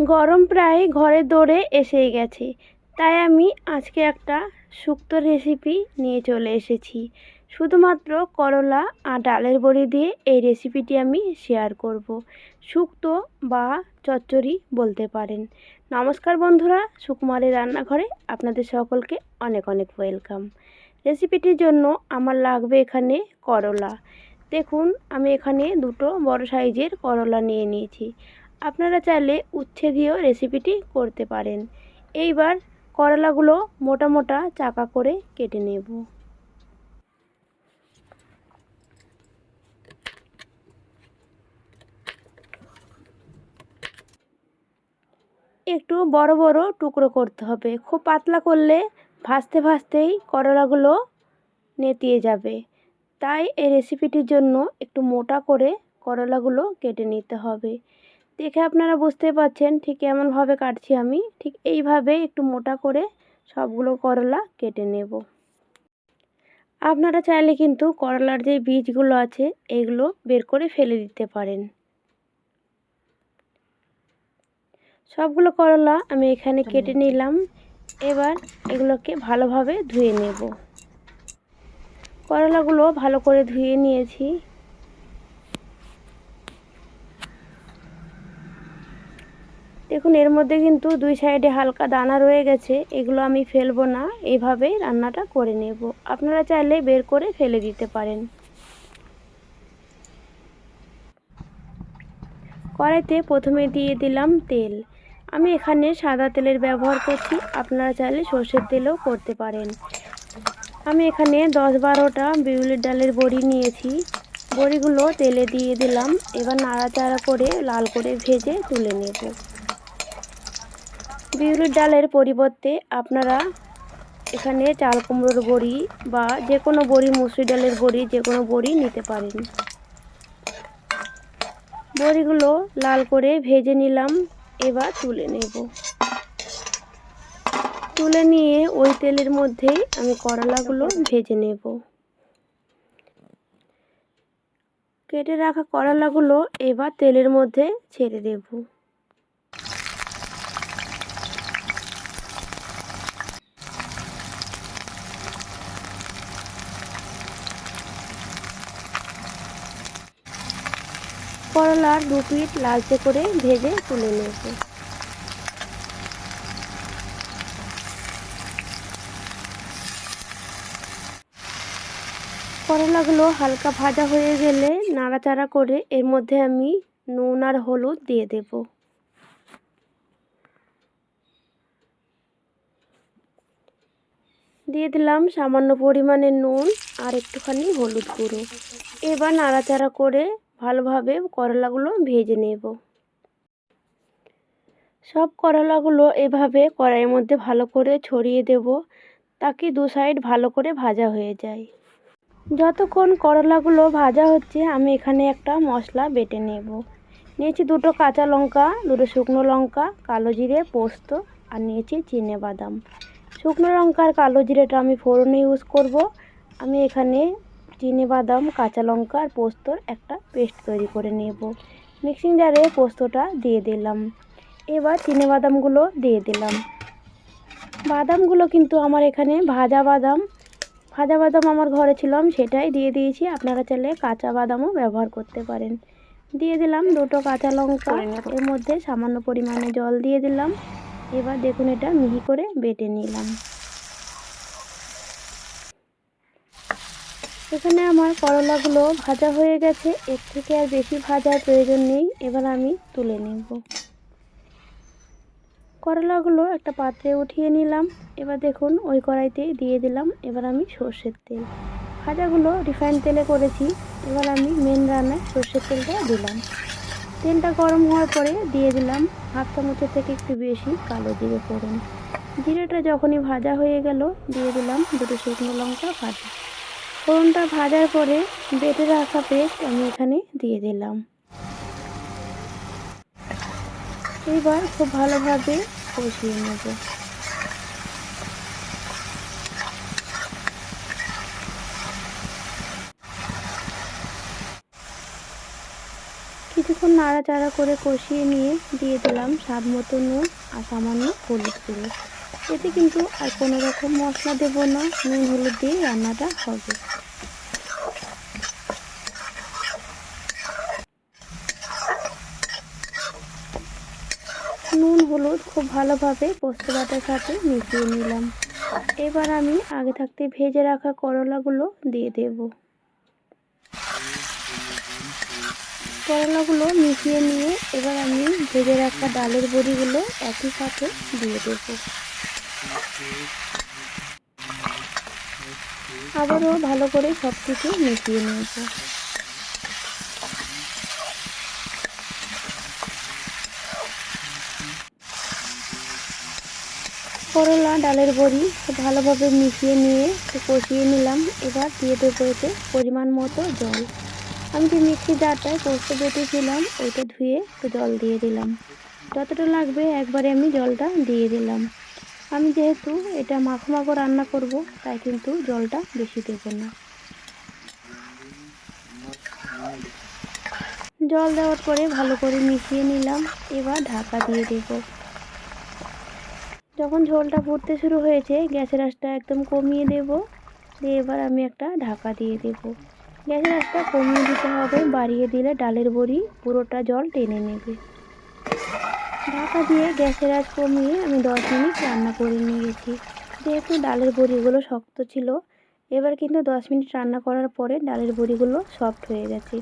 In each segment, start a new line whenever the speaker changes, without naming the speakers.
গরম প্রায় ঘরে দৌড়ে এসেই গেছে। তাই আমি আজকে একটা শুক্তো রেসিপি নিয়ে চলে এসেছি। শুধুমাত্র করলা আর ডালের বড়ি দিয়ে এই রেসিপিটি আমি শেয়ার করব। শুক্তো বা চচ্চড়ি বলতে পারেন। নমস্কার বন্ধুরা, সুকুমারের রান্নাঘরে আপনাদের সকলকে অনেক অনেক ওয়েলকাম রেসিপিটির জন্য আমার লাগবে এখানে করলা। দেখুন, আমি এখানে দুটো বড় সাইজের করলা নিয়ে নিয়েছি। আপনারা চাইলে উচ্ছে দিয়েও রেসিপিটি করতে পারেন। এইবার করলাগুলো মোটা মোটা চাকা করে কেটে নেব। একটু বড় বড় টুকরো করতে হবে। খুব পাতলা করলে ভাজতে ভাজতেই করলাগুলো নেতিয়ে যাবে। তাই এই রেসিপিটির জন্য একটু মোটা করে করলাগুলো কেটে নিতে হবে। দেখে আপনারা বুঝতে পারছেন ঠিক এমনভাবে কাটছি আমি। ঠিক এইভাবে একটু মোটা করে সবগুলো করলা কেটে নেব। আপনারা চাইলে কিন্তু করলার যে বীজগুলো আছে, এগুলো বের করে ফেলে দিতে পারেন। সবগুলো করলা আমি এখানে কেটে নিলাম। এবার এগুলোকে ভালোভাবে ধুয়ে নেব। করলাগুলো ভালো করে ধুয়ে নিয়েছি। দেখুন, এর মধ্যে কিন্তু দুই সাইডে হালকা দানা রয়ে গেছে। এগুলো আমি ফেলব না এইভাবেই রান্নাটা করে নেব। আপনারা চাইলে বের করে ফেলে দিতে পারেন। কড়াইতে প্রথমে দিয়ে দিলাম তেল। আমি এখানে সাদা তেলের ব্যবহার করছি, আপনারা চাইলে সর্ষের তেলও করতে পারেন। আমি এখানে দশ বারোটা বিউলির ডালের বড়ি নিয়েছি। বড়িগুলো তেলে দিয়ে দিলাম। এবার নাড়াচাড়া করে লাল করে ভেজে তুলে নেব। বিউলির ডালের পরিবর্তে আপনারা এখানে চাল কুমড়োর বড়ি বা যে কোনো বড়ি, মুসুরি ডালের বড়ি, যে কোনো বড়ি নিতে পারেন। বড়িগুলো লাল করে ভেজে নিলাম, এবার তুলে নেব। তুলে নিয়ে ওই তেলের মধ্যেই আমি করলাগুলো ভেজে নেব। কেটে রাখা করলাগুলো এবার তেলের মধ্যে ছেড়ে দেব। করলার দু পিঠ লালচে করে ভেজে তুলে নেব করলাগুলো হালকা ভাজা হয়ে গেলে নাড়াচাড়া করে এর মধ্যে আমি নুন আর হলুদ দিয়ে দেব। দিয়ে দিলাম সামান্য পরিমাণে নুন আর একটুখানি হলুদ গুঁড়ো। এবার নাড়াচাড়া করে ভালোভাবে করলাগুলো ভেজে নেব। সব করলাগুলো এভাবে কড়াইয়ের মধ্যে ভালো করে ছড়িয়ে দেব, তাকে দু সাইড ভালো করে ভাজা হয়ে যায়। যতক্ষণ করলাগুলো ভাজা হচ্ছে, আমি এখানে একটা মশলা বেটে নেব। নিয়েছি দুটো কাঁচা লঙ্কা, দুটো শুকনো লঙ্কা, কালো জিরে, পোস্ত, আর নিয়েছি চিনে বাদাম। শুকনো লঙ্কা আর কালো জিরেটা আমি ফোড়নে ইউজ করব। আমি এখানে চিনে বাদাম কাঁচা লঙ্কা আর পোস্তর একটা পেস্ট তৈরি করে নেব। মিক্সিং জারে পোস্তটা দিয়ে দিলাম। এবার চিনে বাদামগুলো দিয়ে দিলাম। বাদামগুলো কিন্তু আমার এখানে ভাজা বাদাম ভাজা বাদাম আমার ঘরে ছিল আমি সেটাই দিয়ে দিয়েছি। আপনারা চাইলে কাঁচা বাদামও ব্যবহার করতে পারেন। দিয়ে দিলাম দুটো কাঁচা লঙ্কা এর মধ্যে সামান্য পরিমাণে জল দিয়ে দিলাম। এবার দেখুন এটা মিহি করে বেটে নিলাম। এখানে আমার করলাগুলো ভাজা হয়ে গেছে। এর থেকে আর বেশি ভাজার প্রয়োজন নেই। এবার আমি তুলে নেব। করলাগুলো একটা পাত্রে উঠিয়ে নিলাম। এবার দেখুন, ওই কড়াইতেই দিয়ে দিলাম। এবার আমি সর্ষের তেল। ভাজাগুলো রিফাইন তেলে করেছি। এবার আমি মেন রান্নায় সর্ষের তেলটা দিলাম। তেলটা গরম হওয়ার পরে দিয়ে দিলাম হাফ চামচের থেকে একটু বেশি কালো জিরে ফোড়ন। জিরেটা যখনই ভাজা হয়ে গেল, দিয়ে দিলাম দুটো শুকনো লঙ্কা ভাজা। ফোড়নটা ভাজার পরে বেটে রাখা পেস্ট আমি এখানে দিয়ে দিলাম। এবার খুব ভালোভাবে কষিয়ে নেব। কিছুক্ষণ নাড়াচাড়া করে কষিয়ে নিয়ে দিয়ে দিলাম স্বাদ মতো নুন আর সামান্য হলুদ গুঁড়ো। এতে কিন্তু আর কোনো রকম মশলা দেবো না, নুন, হলুদ দিয়ে রান্নাটা হবে। নুন, হলুদ খুব ভালোভাবে পোস্ত বাটার সাথে মিশিয়ে নিলাম। এবার আমি আগে থাকতে ভেজে রাখা করলাগুলো দিয়ে দেব। করলাগুলো মিশিয়ে নিয়ে এবার আমি ভেজে রাখা ডালের বড়িগুলো একই সাথে দিয়ে দেব। আবারও ভালো করে সব কিছু মিশিয়ে নেব করলা, ডালের বড়ি ভালোভাবে মিশিয়ে নিয়ে কষিয়ে নিলাম। এবার দিয়ে দেবো এতে পরিমাণ মতো জল। আমি যে মিক্সি জারটায় পোস্ত বেটেছিলাম, ওইটা ধুয়ে একটু জল দিয়ে দিলাম। যতটা লাগবে একবারে আমি জলটা দিয়ে দিলাম। আমি যেহেতু এটা মাখো মাখো রান্না করব, তাই কিন্তু জলটা বেশি দেব না। জল দেওয়ার পরে ভালো করে মিশিয়ে নিলাম, এবার ঢাকা দিয়ে দেবো। যখন ঝোলটা ফুটতে শুরু হয়েছে, গ্যাসের আঁচটা একদম কমিয়ে দেব, দিয়ে এবার আমি একটা ঢাকা দিয়ে দেব। গ্যাসের আঁচটা কমিয়ে দিতে হবে, বাড়িয়ে দিলে ডালের বড়ি পুরোটা জল টেনে নেবে। ঢাকা দিয়ে গ্যাসের আঁচ কমিয়ে আমি দশ মিনিট রান্না করে নিয়েছি যেহেতু ডালের বড়িগুলো শক্ত ছিল, এবার কিন্তু দশ মিনিট রান্না করার পরে ডালের বড়িগুলো সফট হয়ে গেছে।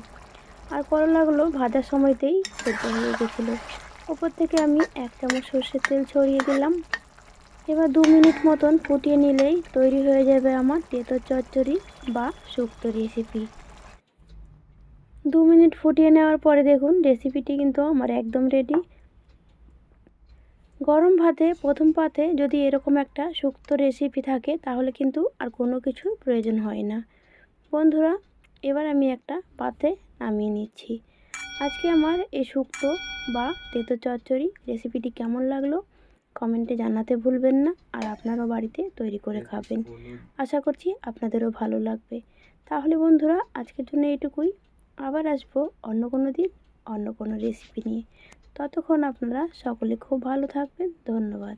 আর করলাগুলো ভাজার সময়তেই সেদ্ধ হয়ে গেছিল। ওপর থেকে আমি এক চামচ সর্ষের তেল ছড়িয়ে দিলাম। এবার দু মিনিট মতন ফুটিয়ে নিলেই তৈরি হয়ে যাবে আমার তেঁতোর চচ্চড়ি বা শুক্তো রেসিপি। দু মিনিট ফুটিয়ে নেওয়ার পরে দেখুন, রেসিপিটি কিন্তু আমার একদম রেডি গরম ভাতে, প্রথম পাতে যদি এরকম একটা শুক্তো রেসিপি থাকে, তাহলে কিন্তু আর কোনো কিছু প্রয়োজন হয় না। বন্ধুরা, এবার আমি একটা পাতে নামিয়ে নিচ্ছি। আজকে আমার এই শুক্তো বা তেঁতো চচ্চড়ি রেসিপিটি কেমন লাগল, কমেন্টে জানাতে ভুলবেন না আর আপনারাও বাড়িতে তৈরি করে খাবেন। আশা করছি আপনাদেরও ভালো লাগবে। তাহলে বন্ধুরা, আজকের জন্য এইটুকুই। আবার আসব অন্য কোনো দিন, অন্য কোনো রেসিপি নিয়ে। ততক্ষণ আপনারা সকলে খুব ভালো থাকবেন। ধন্যবাদ।